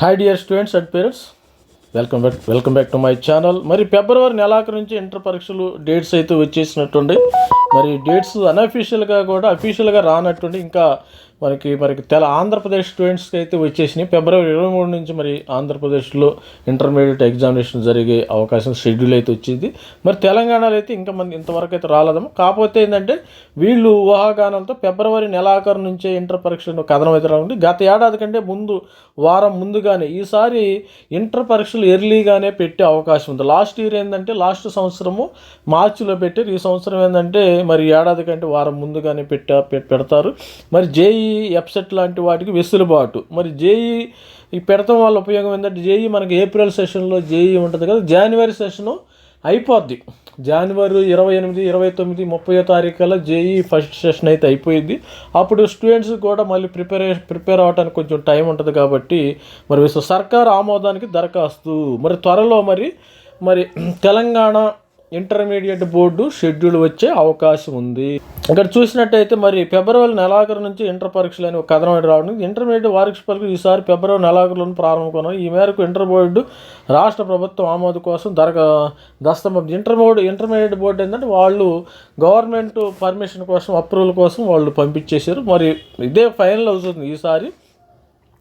Hi dear students and parents welcome back welcome back to my channel మరి ఫిబ్రవరి నెలాఖరు నుంచి ఇంటర్ పరీక్షలు డేట్స్ అయితే వచ్చేసినట్టుండి. మరి డేట్స్ అన్అఫీషియల్గా కూడా అఫీషియల్గా రానట్టుండి. ఇంకా మనకి మనకి తెల ఆంధ్రప్రదేశ్ స్టూడెంట్స్కి అయితే వచ్చేసినాయి. ఫిబ్రవరి ఇరవై మూడు నుంచి మరి ఆంధ్రప్రదేశ్లో ఇంటర్మీడియట్ ఎగ్జామినేషన్ జరిగే అవకాశం షెడ్యూల్ అయితే వచ్చింది. మరి తెలంగాణలో అయితే ఇంకా మన ఇంతవరకు అయితే రాలేదమ్మా. కాకపోతే ఏంటంటే వీళ్ళు ఊహాగానంతో ఫిబ్రవరి నెలాఖరు నుంచే ఇంటర్ పరీక్షలు కథనం అయితే రాఉంది గత ఏడాది కంటే ముందు వారం ముందుగానే ఈసారి ఇంటర్ పరీక్షలు ఎర్లీగానే పెట్టే అవకాశం ఉంది. లాస్ట్ ఇయర్ ఏంటంటే లాస్ట్ సంవత్సరము మార్చిలో పెట్టారు. ఈ సంవత్సరం ఏంటంటే మరి ఏడాది కంటే వారం ముందుగానే పెట్టా పె- పెడతారు. మరి జేఈ ఎప్సెట్ లాంటి వాటికి వెసులుబాటు. మరి జేఈ ఈ పెడతాం వల్ల ఉపయోగం ఏంటంటే జేఈ మనకి ఏప్రిల్ సెషన్లో జేఈ ఉంటుంది కదా జనవరి సెషను అయిపోద్ది. జనవరి ఇరవై ఎనిమిది ఇరవై తొమ్మిది ముప్పై తారీఖు కల్లా జేఈ ఫస్ట్ సెషన్ అయితే అయిపోయింది అప్పుడు స్టూడెంట్స్ కూడా మళ్ళీ ప్రిపేర్ ప్రిపేర్ అవ్వడానికి కొంచెం టైం ఉంటుంది కాబట్టి మరి సర్కార్ ఆమోదానికి దరఖాస్తు. మరి త్వరలో మరి మరి తెలంగాణ ఇంటర్మీడియట్ బోర్డు షెడ్యూల్ వచ్చే అవకాశం ఉంది. ఇక్కడ చూసినట్టయితే మరి ఫిబ్రవరి నెలాఖరు నుంచి ఇంటర్ పరీక్షలు అని ఒక కథనం రావడం ఇంటర్మీడియట్ వార్షిక పరీక్షలు ఈసారి ఫిబ్రవరి నెలాఖరులను ప్రారంభం ఈ మేరకు ఇంటర్ బోర్డు రాష్ట్ర ప్రభుత్వం ఆమోదు కోసం దరఖా దస్తంభం ఇంటర్ బోర్డు ఇంటర్మీడియట్ బోర్డు ఏంటంటే వాళ్ళు గవర్నమెంట్ పర్మిషన్ కోసం అప్రూవల్ కోసం వాళ్ళు పంపించేశారు. మరి ఇదే ఫైనల్ అవుతుంది ఈసారి.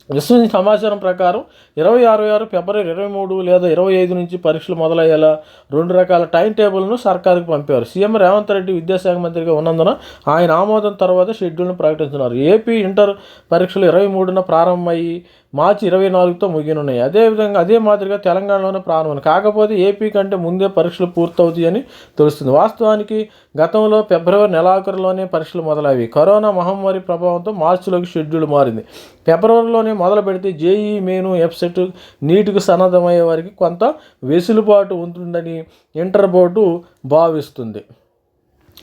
విశ్వ సమాచారం ప్రకారం ఇరవై అరవై ఆరు ఫిబ్రవరి ఇరవై మూడు లేదా ఇరవై ఐదు నుంచి పరీక్షలు మొదలయ్యేలా రెండు రకాల టైం టేబుల్ను సర్కారుకు పంపారు. సీఎం రేవంత్ రెడ్డి విద్యాశాఖ మంత్రిగా ఉన్నందున ఆయన ఆమోదం తర్వాత షెడ్యూల్ను ప్రకటించున్నారు ఏపీ ఇంటర్ పరీక్షలు ఇరవై మూడున ప్రారంభమయ్యి మార్చి ఇరవై నాలుగుతో ముగినున్నాయి అదేవిధంగా అదే మాదిరిగా తెలంగాణలోనే ప్రారంభం కాకపోతే ఏపీ కంటే ముందే పరీక్షలు పూర్తవుతాయని తెలుస్తుంది. వాస్తవానికి గతంలో ఫిబ్రవరి నెలాఖరులోనే పరీక్షలు మొదలయ్యాయి. కరోనా మహమ్మారి ప్రభావంతో మార్చిలోకి షెడ్యూల్ మారింది. ఫిబ్రవరిలోనే మొదలు పెడితే జేఈ మెయిన్ ఎఫ్సెట్ నీటికి సన్నద్ధమయ్యే వారికి కొంత వెసులుబాటు ఉంటుందని ఇంటర్ బోర్డు భావిస్తుంది.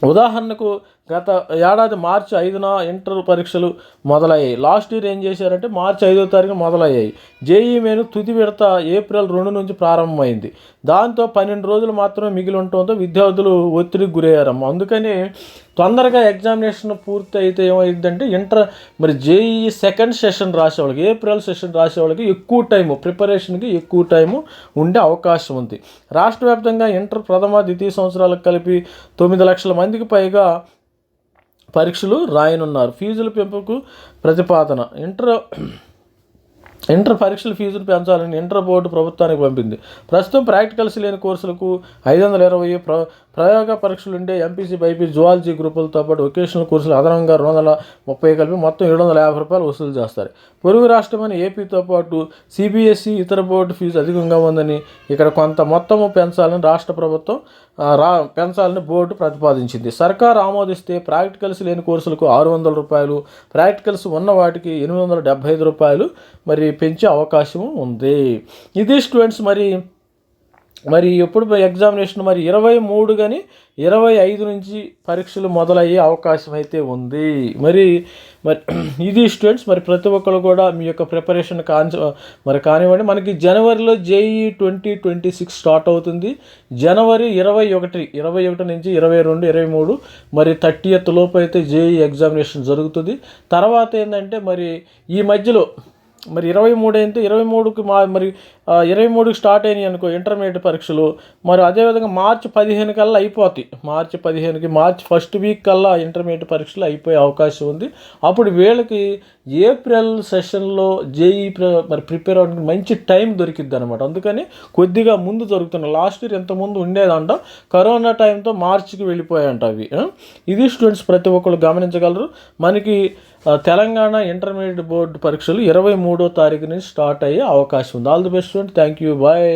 ఉదాహరణకు గత ఏడాది మార్చి ఐదున ఇంటర్ పరీక్షలు మొదలయ్యాయి. లాస్ట్ ఇయర్ ఏం చేశారంటే మార్చి ఐదో తారీఖు మొదలయ్యాయి. జేఈ మెయిన్ తుది విడత ఏప్రిల్ రెండు నుంచి ప్రారంభమైంది. దాంతో పన్నెండు రోజులు మాత్రమే మిగిలి ఉండటంతో విద్యార్థులు ఒత్తిడికి గురయ్యారమ్మ. అందుకని తొందరగా ఎగ్జామినేషన్ పూర్తి అయితే ఏమైందంటే ఇంటర్ మరి జేఈ సెకండ్ సెషన్ రాసేవాళ్ళకి ఏప్రిల్ సెషన్ రాసేవాళ్ళకి ఎక్కువ టైము ప్రిపరేషన్కి ఎక్కువ టైము ఉండే అవకాశం ఉంది. రాష్ట్ర వ్యాప్తంగా ఇంటర్ ప్రథమ ద్వితీయ సంవత్సరాలకు కలిపి తొమ్మిది లక్షల మందికి పైగా పరీక్షలు రాయనున్నారు. ఫీజుల పెంపుకు ప్రతిపాదన. ఇంటర్ ఇంటర్ పరీక్షల ఫీజును పెంచాలని ఇంటర్ బోర్డు ప్రభుత్వానికి పంపింది. ప్రస్తుతం ప్రాక్టికల్స్ లేని కోర్సులకు ఐదు వందల ఇరవై ప్ర ప్రయోగ పరీక్షలు ఉండే ఎంపీసీ బైపీ జువాలజీ గ్రూపులతో పాటు వొకేషనల్ కోర్సులు అదనంగా రెండు వందల ముప్పై కలిపి మొత్తం ఏడు వందల యాభై రూపాయలు వసూలు చేస్తారు. పొరుగు రాష్ట్రమైన ఏపీతో పాటు సిబిఎస్ఈ ఇతర బోర్డు ఫీజు అధికంగా ఉందని ఇక్కడ కొంత మొత్తము పెంచాలని రాష్ట్ర ప్రభుత్వం రా పెంచాలని బోర్డు ప్రతిపాదించింది. సర్కార్ ఆమోదిస్తే ప్రాక్టికల్స్ లేని కోర్సులకు ఆరు వందల రూపాయలు ప్రాక్టికల్స్ ఉన్న వాటికి ఎనిమిది వందల డెబ్బై ఐదు రూపాయలు మరి పెంచే అవకాశం ఉంది. ఇది స్టూడెంట్స్ మరి మరి ఎప్పుడు ఎగ్జామినేషన్ మరి ఇరవై మూడు కానీ ఇరవై ఐదు నుంచి పరీక్షలు మొదలయ్యే అవకాశం అయితే ఉంది. మరి మరి ఇది స్టూడెంట్స్ మరి ప్రతి ఒక్కరు కూడా మీ యొక్క ప్రిపరేషన్ కాన్ మరి కానివ్వండి. మనకి జనవరిలో JEE twenty twenty six start అవుతుంది. జనవరి ఇరవై ఒకటి ఇరవై ఒకటి నుంచి ఇరవై రెండు ఇరవై మూడు మరి థర్టీ ఎత్ లోపు అయితే జేఈ ఎగ్జామినేషన్ జరుగుతుంది. తర్వాత ఏంటంటే మరి ఈ మధ్యలో మరి ఇరవై మూడు అయితే ఇరవై మూడుకి మా మరి ఇరవై మూడుకి స్టార్ట్ అయినాయి అనుకో ఇంటర్మీడియట్ పరీక్షలు. మరి అదేవిధంగా మార్చి పదిహేను కల్లా అయిపోతాయి. మార్చి పదిహేనుకి మార్చి ఫస్ట్ వీక్ కల్లా ఇంటర్మీడియట్ పరీక్షలు అయిపోయే అవకాశం ఉంది. అప్పుడు వీళ్ళకి ఏప్రిల్ సెషన్లో జేఈ మరి ప్రిపేర్ అవ్వడానికి మంచి టైం దొరికిద్ది అనమాట అందుకని కొద్దిగా ముందు దొరుకుతున్నాయి లాస్ట్ ఇయర్ ఎంత ముందు ఉండేదంట కరోనా టైంతో మార్చికి వెళ్ళిపోయాయంట అవి. ఇది స్టూడెంట్స్ ప్రతి ఒక్కరు గమనించగలరు. మనకి తెలంగాణ ఇంటర్మీడియట్ బోర్డు పరీక్షలు ఇరవై మూడో తారీఖు నుంచి స్టార్ట్ అయ్యే అవకాశం ఉంది. All the best student thank you bye